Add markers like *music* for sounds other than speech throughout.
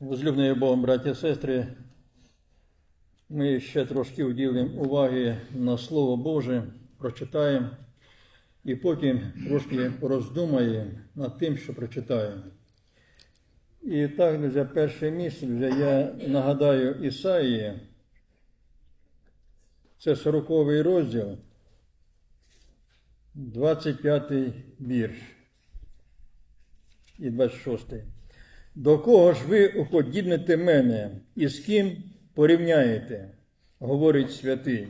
Возлюблені Богом, браті і сестри, ми ще трошки уділимо уваги на Слово Боже, прочитаємо і потім трошки роздумаємо над тим, що прочитаємо. І так, друзі, перше місце, друзі, я нагадаю Ісаїї, це 40 розділ, 25 вірш і 26. До кого ж ви уподібните мене і з ким порівняєте? говорить святий.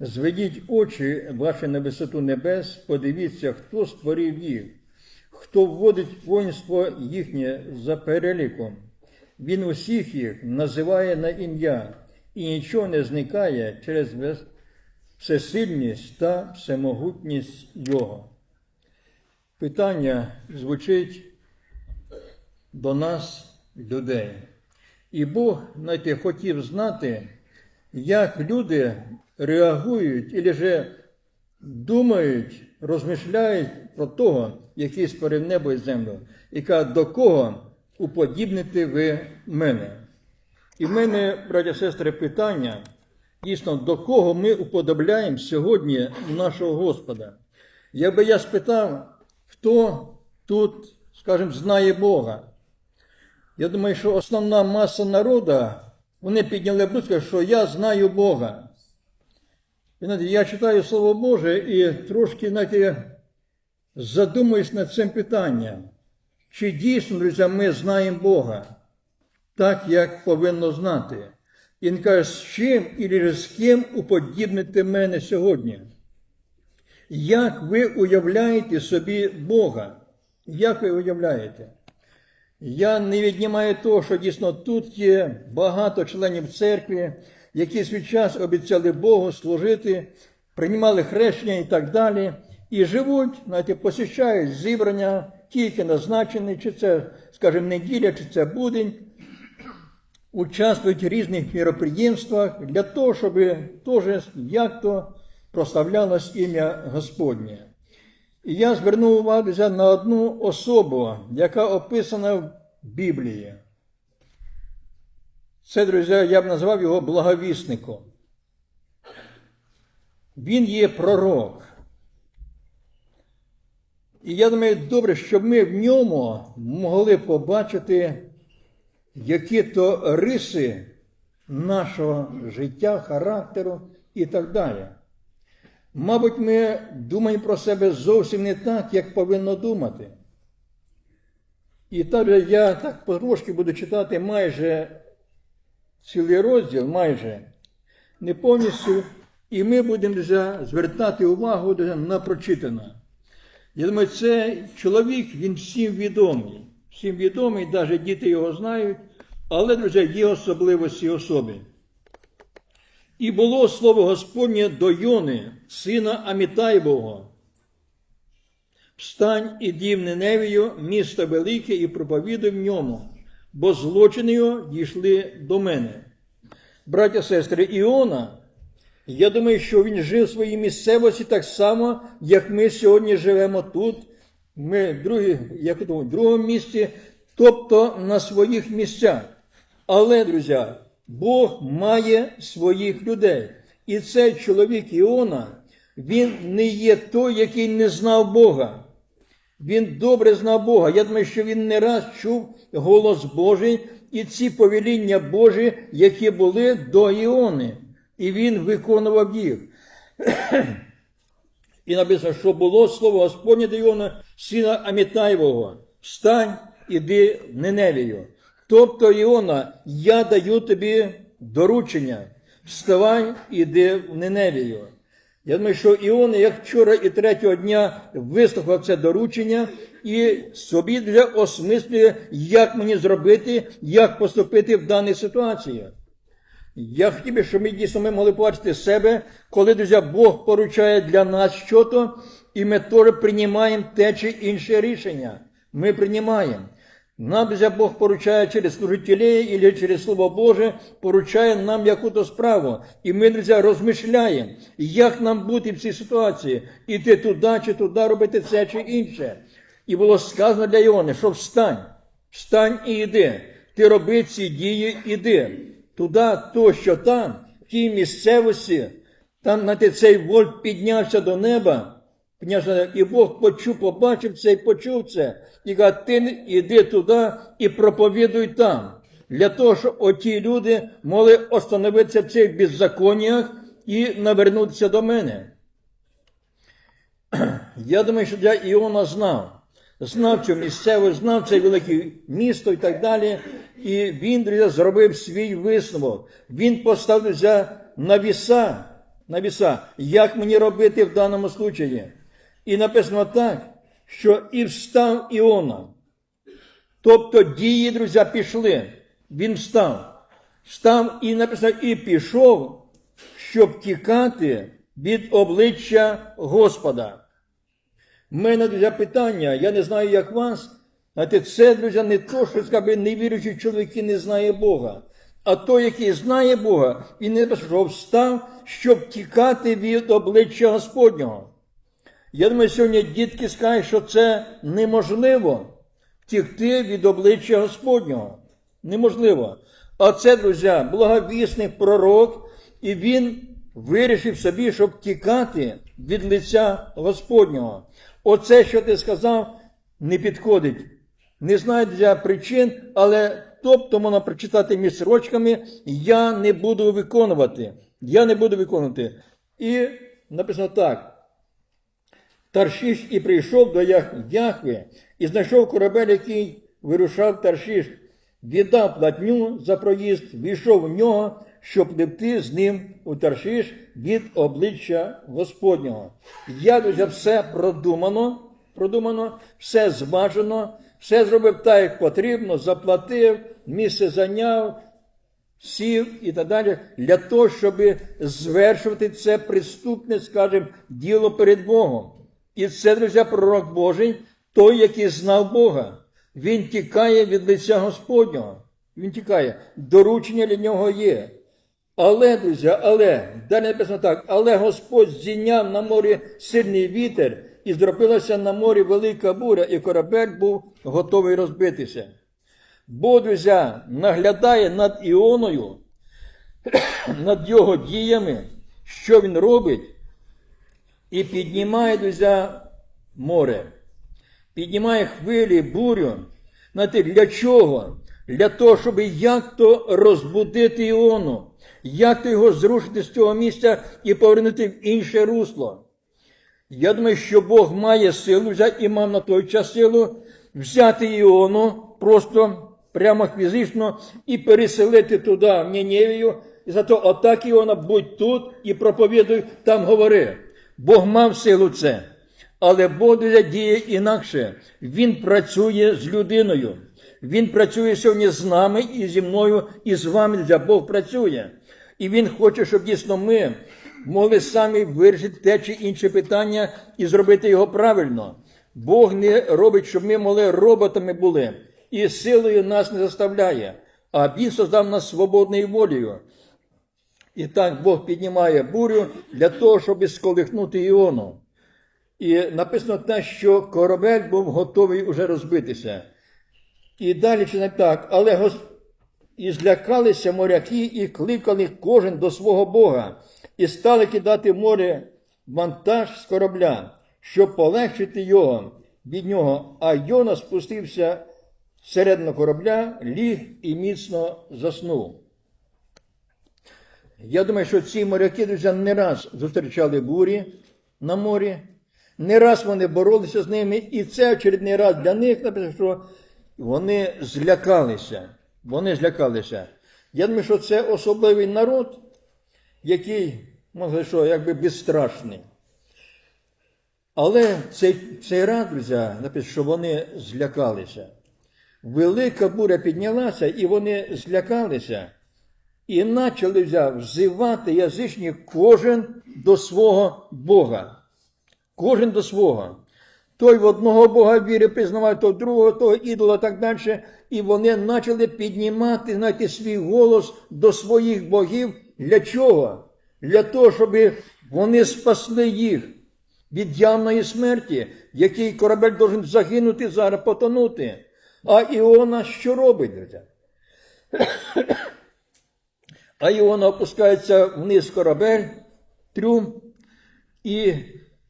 Зведіть очі ваші на висоту небес, подивіться, хто створив їх, хто вводить воїнство їхнє за переліком. Він усіх їх називає на ім'я, і нічого не зникає через всесильність та всемогутність Його. Питання звучить до нас, людей. І Бог, знаєте, хотів знати, як люди реагують і же думають, розмишляють про того, який створив небо і землю, і каже, до кого уподібните ви мене. І в мене, браті і сестри, питання, дійсно, до кого ми уподобляємо сьогодні нашого Господа. Якби я спитав, хто тут, скажімо, знає Бога, я думаю, що основна маса народу, вони підняли б руку, що я знаю Бога. І, знаєте, я читаю Слово Боже і трошки, знаєте, задумуюсь над цим питанням. Чи дійсно, друзі, ми знаємо Бога так, як повинно знати? І він каже, з чим і з ким уподібните мене сьогодні? Як ви уявляєте собі Бога? Як ви уявляєте? Я не віднімаю того, що дійсно тут є багато членів церкви, які свій час обіцяли Богу служити, приймали хрещення і так далі, і живуть, знаєте, посіщають зібрання, тільки назначені, чи це, скажімо, неділя, чи це будень, участвують в різних міроприємствах для того, щоб теж як то прославлялось ім'я Господнє. І я звернув увагу на одну особу, яка описана в Біблії. Це, друзі, я б назвав його благовісником. Він є пророк. І я думаю, добре, щоб ми в ньому могли побачити які то риси нашого життя, характеру і так далі. Мабуть, ми думаємо про себе зовсім не так, як повинно думати. І так я так потрошки буду читати майже цілий розділ, майже не повністю, і ми будемо звертати увагу на прочитане. Я думаю, це чоловік, він всім відомий. Всім відомий, навіть діти його знають, але, друзі, є особливості особи. І було слово Господнє до Йони, сина Амітайбого. Встань і дів Ниневію, місто велике, і проповідуй в ньому, бо злочини його дійшли до мене. Браття сестри, Іона, я думаю, що він жив в своїй місцевості так само, як ми сьогодні живемо тут. Ми в другі, як в другому місці, тобто на своїх місцях. Але, друзі, Бог має своїх людей. І цей чоловік Іона, він не є той, який не знав Бога. Він добре знав Бога. Я думаю, що він не раз чув голос Божий і ці повеління Божі, які були до Іони. І він виконував їх. *clears throat* І написано, що було слово Господнє до Іона, сина Амітаєвого. Встань, іди Неневію. Тобто, Іона, я даю тобі доручення. Вставай, іди в Неневію. Я думаю, що Іон, як вчора і третього дня вислухав це доручення і собі для осмислює, як мені зробити, як поступити в даній ситуації. Я хотів би, щоб ми дійсно ми могли побачити себе, коли, друзі, Бог поручає для нас щось, і ми теж приймаємо те чи інше рішення. Ми приймаємо. Нам, друзі, Бог поручає через служителей або через Слово Боже, поручає нам якусь справу. І ми, друзі, розмишляємо, як нам бути в цій ситуації, іти туди чи туди, робити це чи інше. І було сказано для Іони, що встань, встань і йди. ти роби ці дії, іди. Туди, то, що там, в тій місцевості, там на цей вольт піднявся до неба, піднявся і Бог почув, побачив це і почув це. І каже, ти іди туди і проповідуй там. Для того, щоб оті люди могли остановитися в цих беззаконнях і навернутися до мене. *clears throat* Я думаю, що для Іона знав. Знав цю місцеву, знав це велике місто і так далі. І він друзі, зробив свій висновок. Він поставився на віса, на віса, як мені робити в даному случаї. І написано так, що і встав Іона. Тобто дії, друзі, пішли. Він встав. Встав і написано, і пішов, щоб тікати від обличчя Господа. У мене, друзі, питання, я не знаю, як вас. Знаєте, це, друзі, не то, що скажімо, невіруючий чоловік і не знає Бога. А той, який знає Бога, він не що встав, щоб тікати від обличчя Господнього. Я думаю, сьогодні дітки скажуть, що це неможливо втікти від обличчя Господнього. Неможливо. А це, друзі, благовісний пророк, і він вирішив собі, щоб тікати від лиця Господнього. Оце, що ти сказав, не підходить. Не знаю для причин, але тобто можна прочитати між строчками, я не буду виконувати. Я не буду виконувати. І написано так. Таршіш і прийшов до Ях... Яхве і знайшов корабель, який вирушав Таршіш, віддав платню за проїзд, війшов в нього, щоб пливти з ним у Таршіш від обличчя Господнього. Я друзі, все продумано, продумано, все зважено, все зробив так, як потрібно, заплатив, місце зайняв, сів і так далі, для того, щоб звершувати це приступне, скажімо, діло перед Богом. І це, друзі, пророк Божий, той, який знав Бога. Він тікає від лиця Господнього. Він тікає. Доручення для нього є. Але, друзі, але, далі написано так, але Господь зійняв на морі сильний вітер, і зробилася на морі велика буря, і корабель був готовий розбитися. Бог, друзі, наглядає над Іоною, *clears throat* над його діями, що він робить, і піднімає, друзі, море. Піднімає хвилі, бурю. Знаєте, для чого? Для того, щоб як то розбудити Іону, як то його зрушити з цього місця і повернути в інше русло. Я думаю, що Бог має силу взяти і мав на той час силу взяти Іону просто прямо фізично і переселити туди, в Ніневію, і зато отак Іона, будь тут і проповідуй, там говори. Бог мав силу це. Але Бог діє інакше. Він працює з людиною. Він працює сьогодні з нами і зі мною, і з вами. Для Бог працює. І Він хоче, щоб дійсно ми могли самі вирішити те чи інше питання і зробити його правильно. Бог не робить, щоб ми могли роботами були, і силою нас не заставляє, а Він создав нас свободною волею. І так Бог піднімає бурю для того, щоб сколихнути Іону. І написано те, що корабель був готовий уже розбитися. І далі чи не так, але гос... і злякалися моряки і кликали кожен до свого Бога, і стали кидати в море вантаж з корабля, щоб полегшити його від нього. А Йона спустився середину корабля, ліг і міцно заснув. Я думаю, що ці моряки, друзі, не раз зустрічали бурі на морі, не раз вони боролися з ними, і це очередний раз для них що вони злякалися. Вони злякалися. Я думаю, що це особливий народ, який, може, що, якби безстрашний. Але цей, цей рад, друзі, написано, що вони злякалися. Велика буря піднялася, і вони злякалися. І почали взивати язичні кожен до свого Бога. Кожен до свого. Той в одного Бога віри признавав, той другого, того ідола, так далі. І вони почали піднімати, знаєте, свій голос до своїх богів. Для чого? Для того, щоб вони спасли їх від явної смерті, який корабель должен загинути, зараз потонути. А Іона що робить? А Іона опускається вниз корабель, трюм і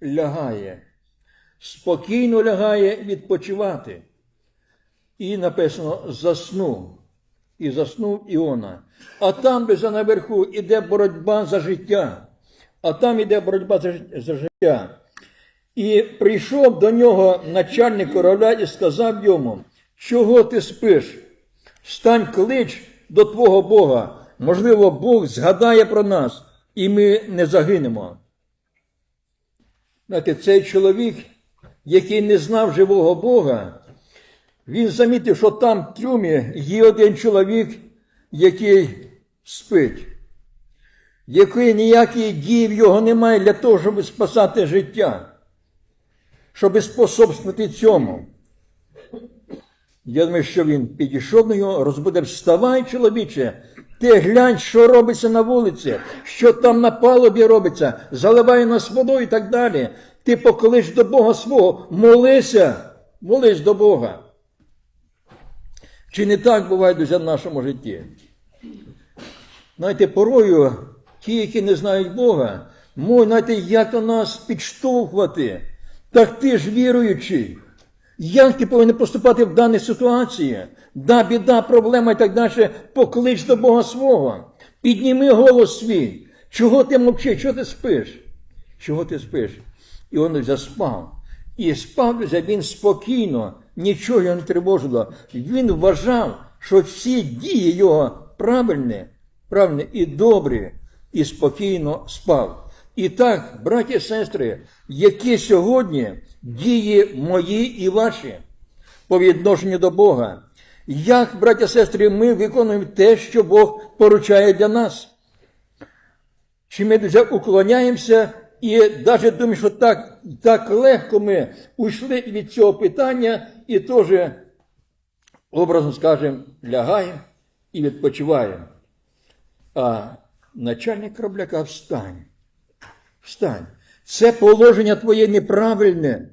лягає. Спокійно лягає відпочивати. І написано заснув. І заснув Іона. А там вже наверху іде боротьба за життя. А там іде боротьба за, життя. І прийшов до нього начальник корабля і сказав йому, чого ти спиш? Встань клич до твого Бога. Можливо, Бог згадає про нас, і ми не загинемо. Знаєте, цей чоловік, який не знав живого Бога, він замітив, що там в трюмі є один чоловік, який спить, який ніякої дії в його немає для того, щоб спасати життя, щоб способствувати цьому. Я думаю, що він підійшов до нього, розбудив, вставай, чоловіче, ти глянь, що робиться на вулиці, що там на палубі робиться, заливай нас водою і так далі. Ти поклич до Бога свого, молися, молись до Бога. Чи не так буває друзі, в нашому житті? Знаєте, порою ті, які не знають Бога, можуть, знаєте, як то нас підштовхувати. Так ти ж віруючий. Як ти повинен поступати в даній ситуації? Да, біда, проблема і так далі. Поклич до Бога свого. Підніми голос свій. Чого ти мовчиш? Чого ти спиш? Чого ти спиш? І він заспав. І спав він спокійно, нічого його не тривожило. Він вважав, що всі дії його правильні, правильні і добрі, і спокійно спав. І так, браті і сестри, які сьогодні дії мої і ваші по відношенню до Бога, як, браті і сестри, ми виконуємо те, що Бог поручає для нас. Чи ми вже уклоняємося і навіть думаємо, що так, так легко ми уйшли від цього питання і теж, образно скажемо, лягаємо і відпочиваємо. А начальник корабля встань, встань. Це положення твоє неправильне.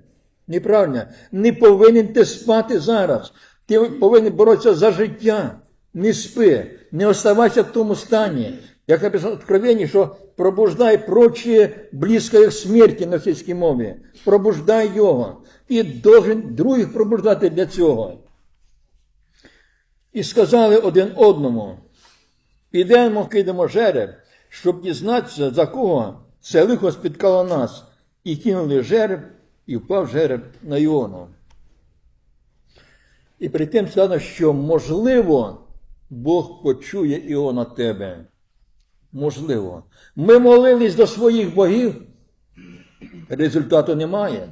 Неправильне. Не повинен ти спати зараз. Ти повинен боротися за життя. Не спи, не оставайся в тому стані. Як написано в Откровенні, що пробуждай прочі близько як смерті на російській мові. Пробуждай його. І должен других пробуждати для цього. І сказали один одному, підемо, кидемо жереб, щоб дізнатися, за кого це лихо спіткало нас. І кинули жереб, і впав жереб на Іону. І при тим сказано, що можливо, Бог почує Іона тебе. Можливо. Ми молились до своїх богів, результату немає.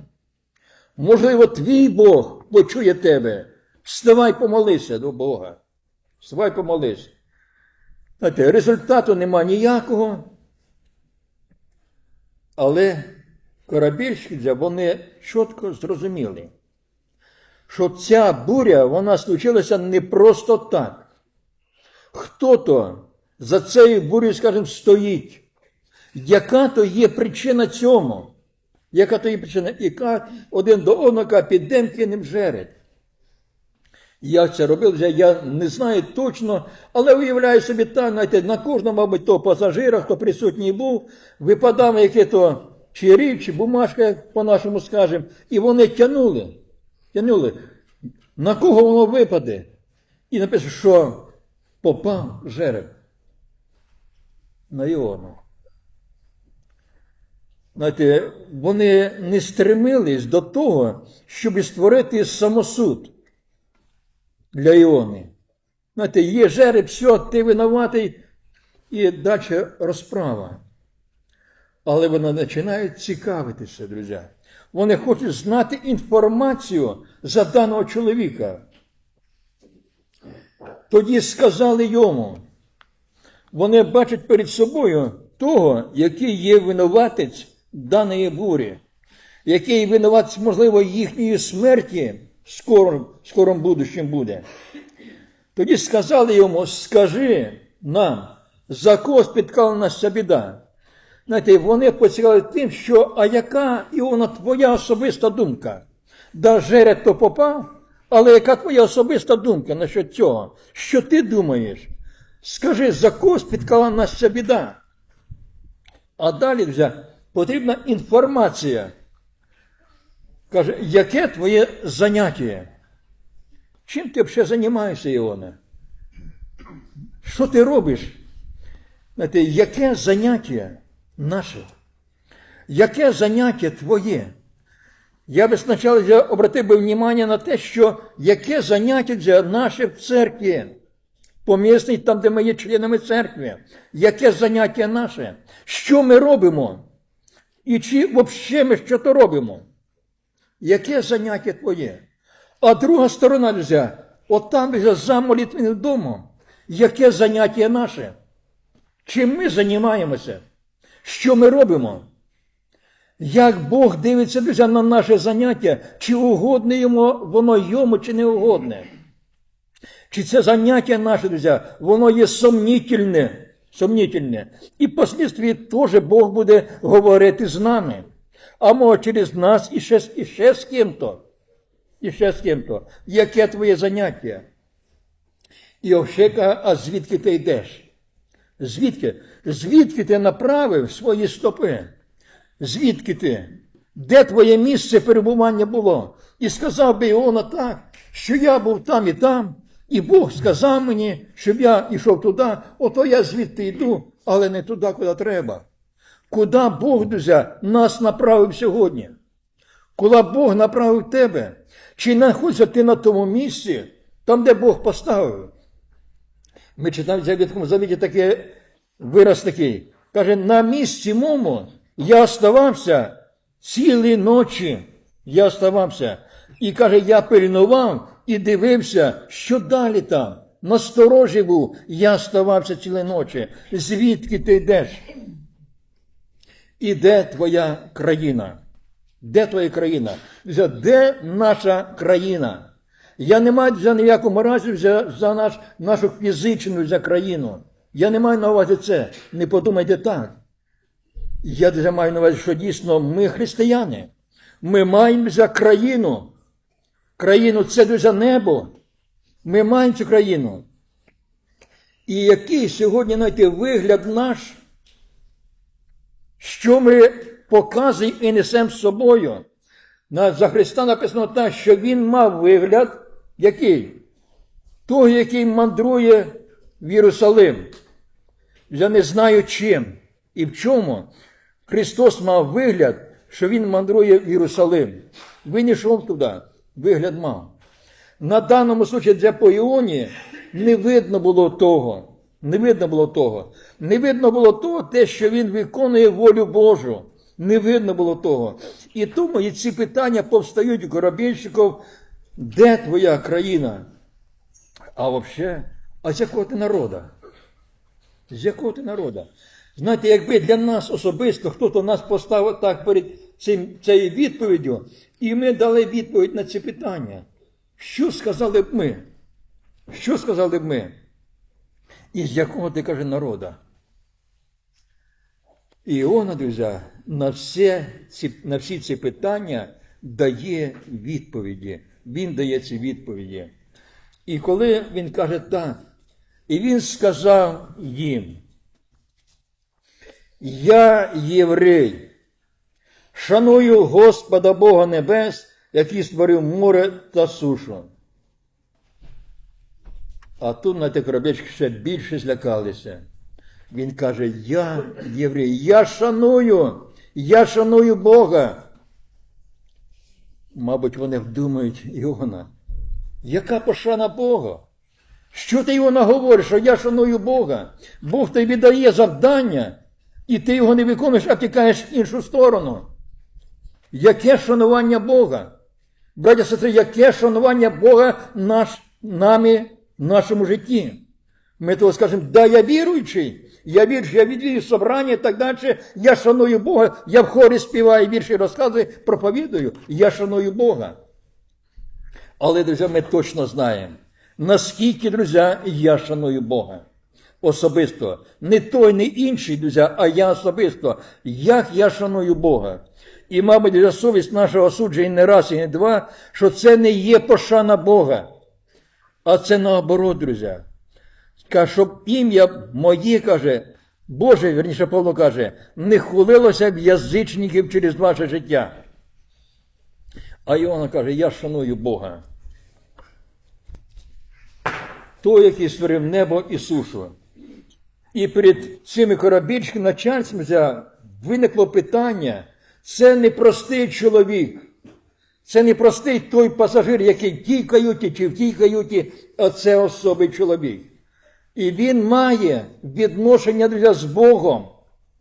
Можливо, твій Бог почує тебе. Вставай, помолися до Бога. Вставай, помолись. Знаєте, результату нема ніякого. Але корабельщики, вони чітко зрозуміли, що ця буря, вона случилася не просто так. Хто-то за цією бурею, скажімо, стоїть. Яка то є причина цьому? Яка то є причина? Яка один до одного підем кинем жереб. Як це робили, я не знаю точно, але уявляю собі так, знаєте, на кожному, мабуть, то пасажира, хто присутній був, випадав яке то чи рів, чи бумажка, по-нашому скажемо, і вони тянули. Тянули. На кого воно випаде? І написано, що попав жереб на Іону. Знаєте, вони не стремились до того, щоб створити самосуд для Іони. Знаєте, є жереб, все, ти винуватий, і далі розправа. Але вони починають цікавитися, друзі. Вони хочуть знати інформацію за даного чоловіка. Тоді сказали йому, вони бачать перед собою того, який є винуватець даної бурі, який винуватець, можливо, їхньої смерті скором, скором будущем буде. Тоді сказали йому, скажи нам, за кого спіткала ця біда. Знаєте, вони поцікавили тим, що а яка Іона твоя особиста думка? Да жереб то попав, але яка твоя особиста думка насчет цього? Що ти думаєш? Скажи, за кого спіткала ця біда? А далі вже потрібна інформація. Каже, яке твоє заняття? Чим ти взагалі займаєшся, Іона? Що ти робиш? Знаєте, яке заняття наше? Яке заняття твоє? Я би спочатку обратив би внимання на те, що яке заняття вже наше в церкві, помісний там, де ми є членами церкви, яке заняття наше, що ми робимо? І чи взагалі ми що то робимо? Яке заняття твоє? А друга сторона, друзі, от там вже за молитвенним домом, яке заняття наше? Чим ми займаємося? Що ми робимо? Як Бог дивиться друзі, на наше заняття, чи угодне йому, воно йому, чи не угодне? Чи це заняття наше, друзі, воно є сомнітельне, сомнітельне. І впоследствии теж Бог буде говорити з нами. А може через нас і ще, і ще з ким-то. І ще з ким-то. Яке твоє заняття? І Овшека, а звідки ти йдеш? Звідки? Звідки ти направив свої стопи? Звідки ти? Де твоє місце перебування було? І сказав би Іона так, що я був там і там, і Бог сказав мені, щоб я йшов туди, ото я звідти йду, але не туди, куди треба. Куди Бог, друзі, нас направив сьогодні? Куди Бог направив тебе? Чи знаходишся ти на тому місці, там, де Бог поставив? Ми читаємо в Завітському Завіті такий вираз такий. Каже, на місці мому я оставався цілі ночі. Я оставався. І каже, я пильнував і дивився, що далі там. Насторожі був, я оставався цілі ночі. Звідки ти йдеш? І де твоя країна? Де твоя країна? Де наша країна? Я не маю за ніякому разі за, за наш, нашу фізичну за країну. Я не маю на увазі це. Не подумайте так. Я вже маю на увазі, що дійсно ми християни. Ми маємо за країну. Країну це за небо. Ми маємо цю країну. І який сьогодні знайти вигляд наш, що ми показуємо і несемо з собою. За Христа написано так, що Він мав вигляд, який? Того, який мандрує в Єрусалим. Я не знаю чим і в чому. Христос мав вигляд, що Він мандрує в Єрусалим. Він йшов туди, вигляд мав. На даному случаї для по Іоні не видно було того. Не видно було того. Не видно було того, те, що він виконує волю Божу. Не видно було того. І тому і ці питання повстають у корабельщиків, де твоя країна? А взагалі, а з якого ти народа? З якого ти народа? Знаєте, якби для нас особисто хтось нас поставив так перед цим, цією відповіддю, і ми дали відповідь на ці питання. Що сказали б ми? Що сказали б ми? І з якого ти каже народа? І Іона, друзі, на, все на всі ці питання дає відповіді. Він дає ці відповіді. І коли він каже так, і він сказав їм, я єврей, шаную Господа Бога Небес, який створив море та сушу. А тут на те корабельчики ще більше злякалися. Він каже: Я єврей, я шаную, я шаную Бога. Мабуть, вони вдумають Іона. Яка пошана Бога? Що ти його наговориш, що я шаную Бога? Бог тобі дає завдання, і ти його не виконуєш, а тікаєш в іншу сторону. Яке шанування Бога? Браття сестри, яке шанування Бога наш, нами в нашому житті? Ми того скажемо, да, я віруючий, я вірші, я відвію собрання і так далі. Я шаную Бога, я в хорі співаю вірші, розказую, проповідую, я шаную Бога. Але, друзі, ми точно знаємо, наскільки, друзі, я шаную Бога. Особисто. Не той, не інший, друзі, а я особисто. Як я шаную Бога. І, мабуть, для совість нашого осудження не раз і не два, що це не є пошана Бога. А це наоборот, друзі. Каже, щоб ім'я моє, каже, Боже, верніше Павло каже, не хулилося б язичників через ваше життя. А Іоанн каже, я шаную Бога. Той, який створив небо і сушу. І перед цими корабельськими начальствами взя- виникло питання: це не простий чоловік, це не простий той пасажир, який в тій каюті чи в тій каюті, а це особий чоловік. І він має відношення з Богом.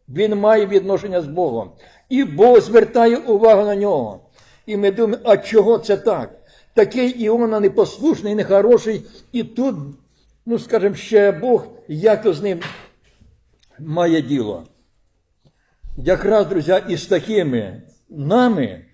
Він має відношення з Богом. І Бог звертає увагу на нього. І ми думаємо, а чого це так? Такий Іона непослушний, нехороший, і тут, ну скажімо, ще Бог, як з ним має діло. Якраз, друзі, із такими нами,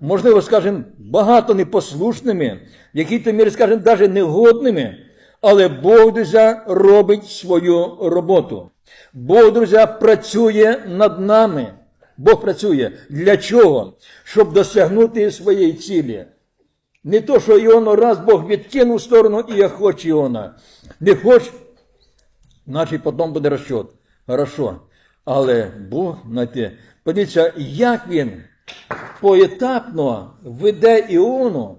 можливо, скажімо, багато непослушними, в якій-то мірі, скажімо, навіть негодними, але Бог, друзі, робить свою роботу. Бог, друзі, працює над нами. Бог працює. Для чого? Щоб досягнути своєї цілі. Не то, що Іону раз Бог відкинув в сторону, і я хочу Іона. Не хоч, значить потім буде розчот. Хорошо. Але Бог, знаєте, подивіться, як він поетапно веде Іону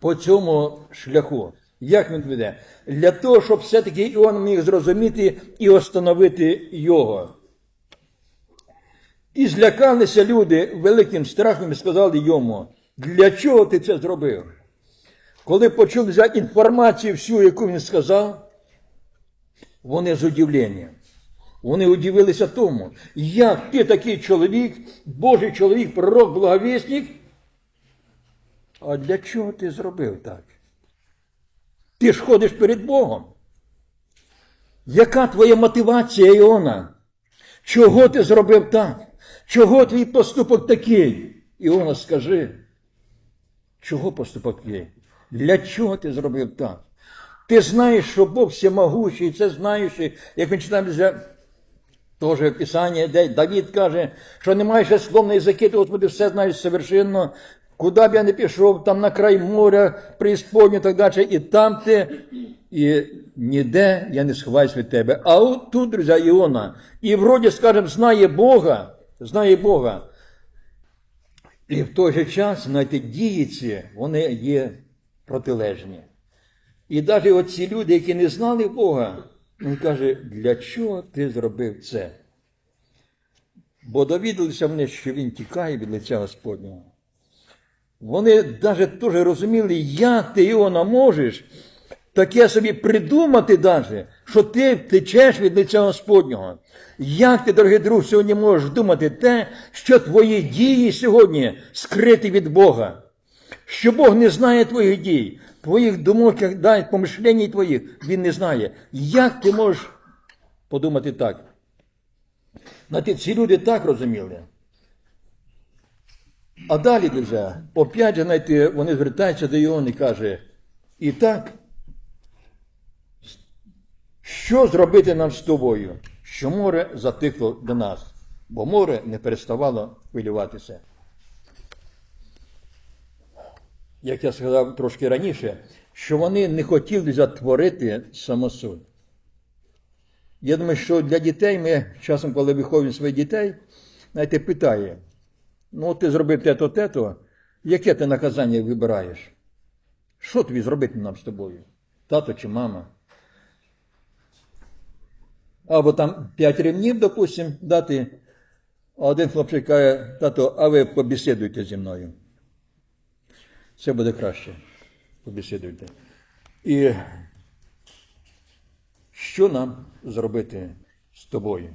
по цьому шляху. Як він веде? Для того, щоб все-таки Іон міг зрозуміти і остановити його. І злякалися люди великим страхом і сказали йому, для чого ти це зробив? Коли почули за інформацію всю, яку він сказав, вони з удивленням. Вони удивилися тому, як ти такий чоловік, Божий чоловік, пророк, благовісник, а для чого ти зробив так? Ти ж ходиш перед Богом. Яка твоя мотивація, Іона? Чого ти зробив так? Чого твій поступок такий? Іона, скажи, чого поступок такий? Для чого ти зробив так? Ти знаєш, що Бог всемогущий, це знаєш, як ми читаємо Тоже Писання, де Давід каже, що немає ще слов на язикі, ти, Господи, все знаєш совершенно. Куди б я не пішов, там на край моря, преісподню і так далі, і там ти, і ніде я не сховаюсь від тебе. А от тут, друзі, Іона, і вроді, скажімо, знає Бога, знає Бога. І в той же час, знаєте, дії вони є протилежні. І навіть оці люди, які не знали Бога, він каже, для чого ти зробив це? Бо довідалися вони, що він тікає від лиця Господнього. Вони навіть теж розуміли, як ти Іона можеш таке собі придумати, даже, що ти втечеш від лиця Господнього. Як ти, дорогий друг, сьогодні можеш думати те, що твої дії сьогодні скриті від Бога? Що Бог не знає твоїх дій, твоїх думок, дай помишлень твоїх, Він не знає. Як ти можеш подумати так? Знаєте, ці люди так розуміли. А далі, друзі, опять же, знаєте, вони звертаються до Іони і каже, і так, що зробити нам з тобою? Що море затихло до нас, бо море не переставало хвилюватися. Як я сказав трошки раніше, що вони не хотіли затворити самосуд. Я думаю, що для дітей ми часом, коли виховуємо своїх дітей, знаєте, питає, ну ти зробив те-то, те-то, яке ти наказання вибираєш? Що тобі зробити нам з тобою? Тато чи мама? Або там п'ять ремнів, допустим, дати, а один хлопчик каже, тато, а ви побесідуйте зі мною. Все буде краще. Побесідуйте. І що нам зробити з тобою?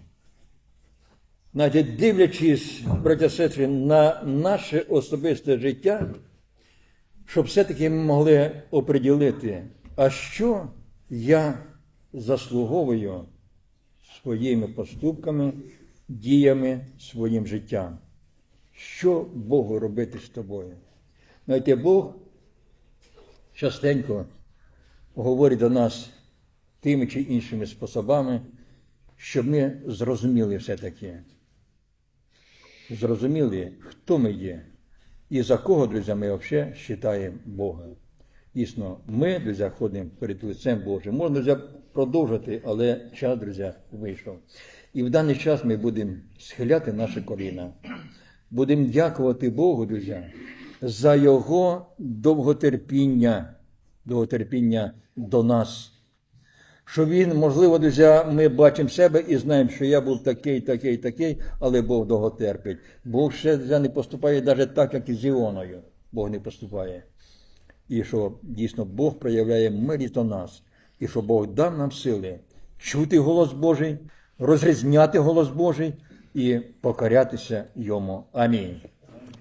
Навіть дивлячись, браття сестри, на наше особисте життя, щоб все-таки ми могли оприділити, а що я заслуговую своїми поступками, діями, своїм життям. Що Богу робити з тобою? Знаєте, Бог частенько говорить до нас тими чи іншими способами, щоб ми зрозуміли все-таки. Зрозуміли, хто ми є і за кого, друзі, ми взагалі вважаємо Бога. Дійсно, ми, друзі, ходимо перед лицем Божим. Можна, друзі, продовжити, але час, друзі, вийшов. І в даний час ми будемо схиляти наші коліна. Будемо дякувати Богу, друзі, за Його довготерпіння, довготерпіння до нас. Що він, можливо, друзі, ми бачимо себе і знаємо, що я був такий, такий, такий, але Бог довго терпить. Бог ще друзі, не поступає навіть так, як і з Іоною. Бог не поступає. І що дійсно Бог проявляє милість до нас, і що Бог дав нам сили чути голос Божий, розрізняти голос Божий і покорятися йому. Амінь.